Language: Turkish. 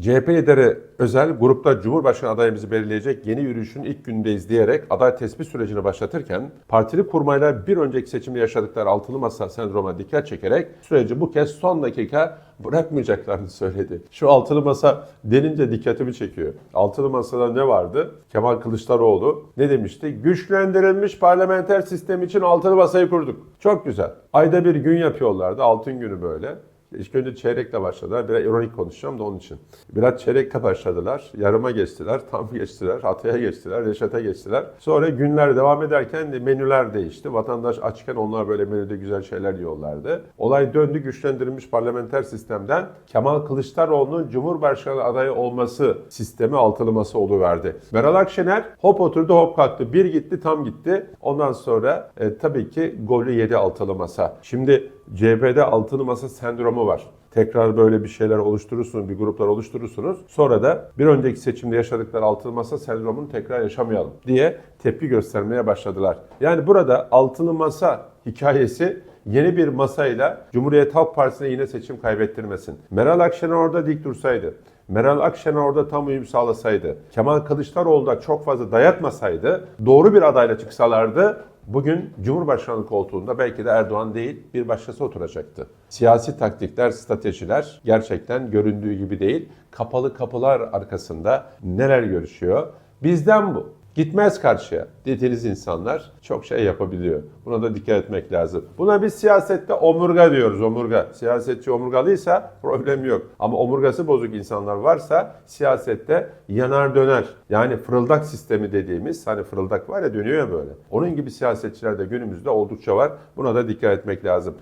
CHP lideri Özel grupta Cumhurbaşkanı adayımızı belirleyecek yeni yürüyüşün ilk günündeyiz diyerek aday tespit sürecini başlatırken partili kurmayla bir önceki seçimde yaşadıkları altılı masa sendroma dikkat çekerek süreci bu kez son dakika bırakmayacaklarını söyledi. Şu altılı masa denince dikkatimi çekiyor. Altılı masada ne vardı? Kemal Kılıçdaroğlu ne demişti? Güçlendirilmiş parlamenter sistem için altılı masayı kurduk. Çok güzel. Ayda bir gün yapıyorlardı. Altın günü böyle. İlk önce çeyrekle başladılar. Biraz ironik konuşacağım da onun için. Biraz çeyrekle başladılar. Yarıma geçtiler, tam geçtiler, ataya geçtiler, reşete geçtiler. Sonra günler devam ederken de menüler değişti. Vatandaş açken onlar böyle menüde güzel şeyler yiyorlardı. Olay döndü güçlendirilmiş parlamenter sistemden Kemal Kılıçdaroğlu'nun Cumhurbaşkanı adayı olması sistemi altılı masa oluverdi. Meral Akşener hop oturdu hop kalktı. Bir gitti tam gitti. Ondan sonra e, tabii ki golü yedi altılı masa. Şimdi CHP'de altılı masa sendromu var. Tekrar böyle bir şeyler oluşturursunuz, bir gruplar oluşturursunuz. Sonra da bir önceki seçimde yaşadıkları altılı masa sendromunu tekrar yaşamayalım diye tepki göstermeye başladılar. Yani burada altılı masa hikayesi yeni bir masayla Cumhuriyet Halk Partisi'ne yine seçim kaybettirmesin. Meral Akşener orada dik dursaydı, Meral Akşener orada tam uyum sağlasaydı, Kemal Kılıçdaroğlu da çok fazla dayatmasaydı, doğru bir adayla çıksalardı bugün Cumhurbaşkanlığı koltuğunda belki de Erdoğan değil bir başkası oturacaktı. Siyasi taktikler, stratejiler gerçekten göründüğü gibi değil. Kapalı kapılar arkasında neler görüşüyor? Bizden bu. Gitmez karşıya dediğiniz insanlar çok şey yapabiliyor. Buna da dikkat etmek lazım. Buna biz siyasette omurga diyoruz omurga. Siyasetçi omurgalıysa problem yok. Ama omurgası bozuk insanlar varsa siyasette yanar döner. Yani fırıldak sistemi dediğimiz hani fırıldak var ya dönüyor ya böyle. Onun gibi siyasetçiler de günümüzde oldukça var. Buna da dikkat etmek lazım.